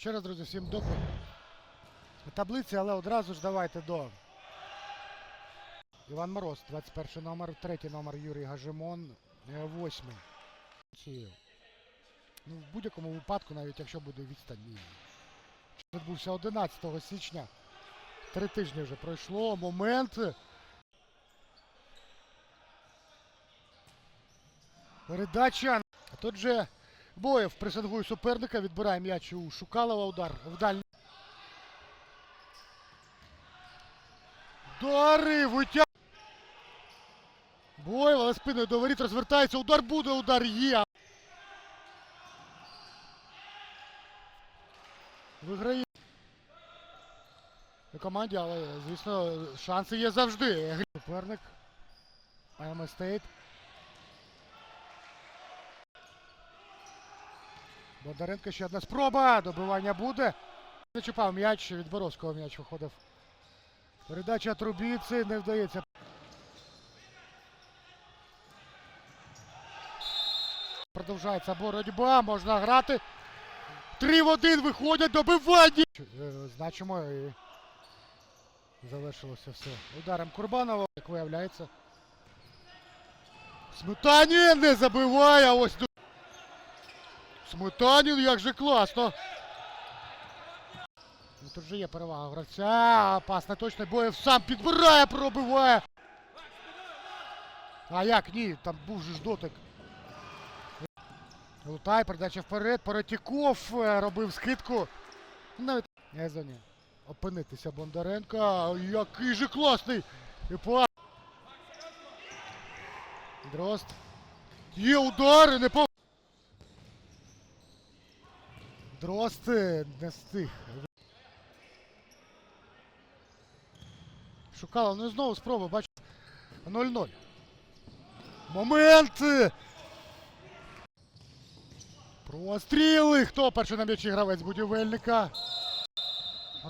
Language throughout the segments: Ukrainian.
Ще раз, друзі, всім добре. Таблиці, але одразу ж давайте до. Іван Мороз, 21 номер, третій номер Юрій Гажимон, е, восьмий. Ну, в будь-якому випадку, навіть якщо буде відстань. Відбувся 11 січня. Три тижні вже пройшло. Момент. Передача. А тут же Боєв пресингує суперника, відбирає м'яч у Шукалова удар в дальній. Удари, витяг. Боєв, але спиною до воріт розвертається. Удар буде, удар є. Виграє. У команді, але, звісно, шанси є завжди. Суперник. АМ Бондаренко ще одна спроба. Добивання буде. Не чіпав м'яч. Від Боровського м'яч виходив. Передача Трубіці не вдається. Продовжується боротьба. Можна грати. Три в один виходять добивання. Е, Значимо і завершилося все. Ударом Курбанова, як виявляється. Сметанін не забиває. Ось. Сметанін, як же класно. Ну, Тут же є перевага гравця. Опасно точно. Боєв сам підбирає, пробиває. А як ні? Там був же ж дотик. Лутай, передача вперед. Паратіков е, робив скидку. Ну, Навіть не зоні. Опинитися Бондаренка. Який же класний. Дрозд. Є удари, не по. Дрозд не встиг. Шукала, ну і знову спроба, бачу. 0-0. Момент! Простріли! Хто перший на м'ячі гравець будівельника?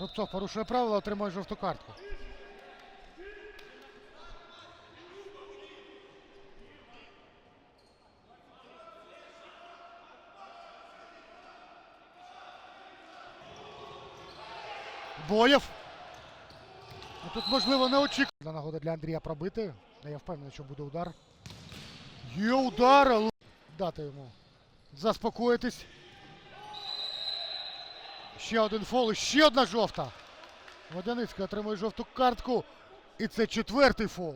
Рубцов порушує правила, отримує жовту картку. Боєв. Тут, можливо, не очікувана нагода для Андрія пробити. Я впевнений, що буде удар. Є удар, але дати йому заспокоїтись. Ще один фол ще одна жовта. Водяницький отримує жовту картку. І це четвертий фол.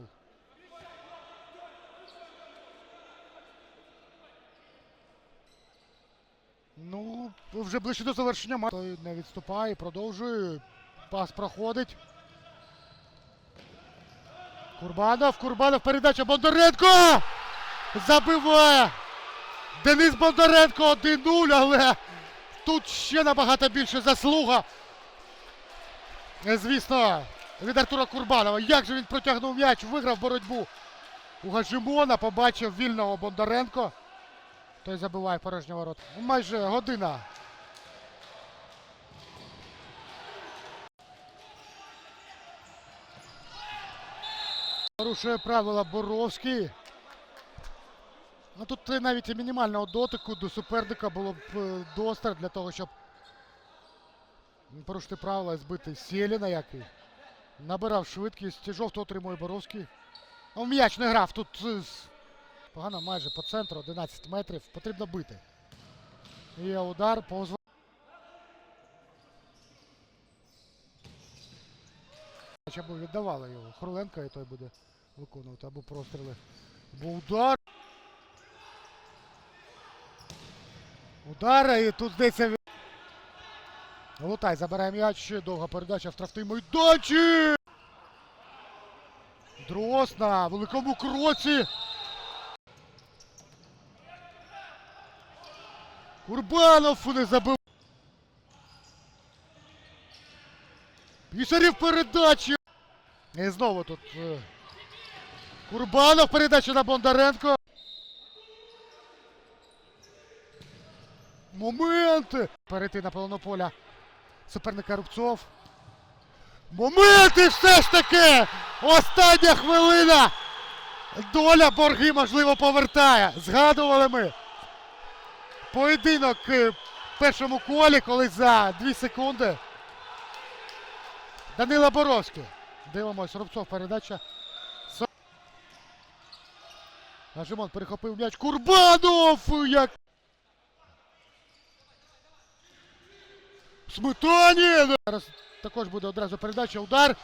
Ну, вже ближче до завершення матчу. Не відступає, продовжує. Пас проходить. Курбанов, Курбанов, передача Бондаренко! Забиває! Денис Бондаренко 1-0, але тут ще набагато більше заслуга. Звісно, від Артура Курбанова. Як же він протягнув м'яч, виграв боротьбу у Гаджимона, побачив вільного Бондаренко. Той забиває порожнього ворот. Майже година. Порушує правила Боровський. Ну тут навіть і мінімального дотику до суперника було б е, достатньо для того, щоб порушити правила і збити Сєліна, який набирав швидкість. Жовто отримує Боровський. Ну, м'яч не грав. Тут е, погано майже по центру, 11 метрів. Потрібно бити. Є удар, повз. Або віддавали його. Хруленко і той буде виконувати або простріли. Або удар. Удар і тут здається. Лутай забирає м'яч. Довга передача в штрафний майданчик. Дрос на великому кроці. Курбанов не забив. Пісарів передачі. І знову тут. е, Курбанов передача на Бондаренко. Моменти! Перейти на полону поля суперника Рубцов. Моменти все ж таки! Остання хвилина! Доля борги, можливо, повертає. Згадували ми. Поєдинок е, в першому колі, коли за 2 секунди. Данила Боровський. Дивимось, Рубцов передача. Нажимон перехопив м'яч. Курбанов! Як... Сметані! Зараз також буде одразу передача. Удар.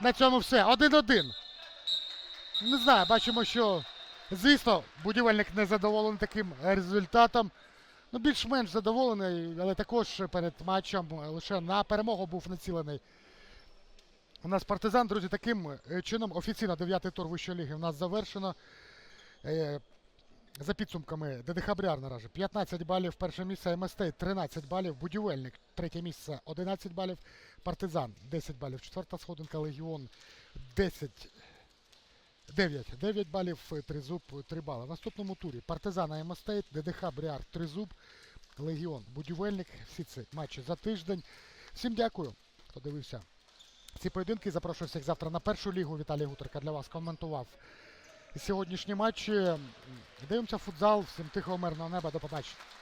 На цьому все. 1-1. Не знаю, бачимо, що звісно, будівельник не задоволений таким результатом. Ну, більш-менш задоволений, але також перед матчем лише на перемогу був націлений. У нас партизан, друзі, таким е, чином офіційно дев'ятий тур вищої ліги у нас завершено. Е, За підсумками ДДХ Бряр наразі 15 балів, перше місце МСТ 13 балів, будівельник, третє місце 11 балів, партизан 10 балів, четверта сходинка, Легіон 10 9, 9 балів, е, Тризуб 3 бали. В наступному турі Партизан АМ Стейт, ДДХ Бріар, Тризуб, Легіон, Будівельник. Всі ці матчі за тиждень. Всім дякую, хто дивився ці поєдинки. Запрошую всіх завтра на першу лігу. Віталій Гутерка для вас коментував сьогоднішні матчі. Дивимося футзал. Всім тихого мирного неба. До побачення.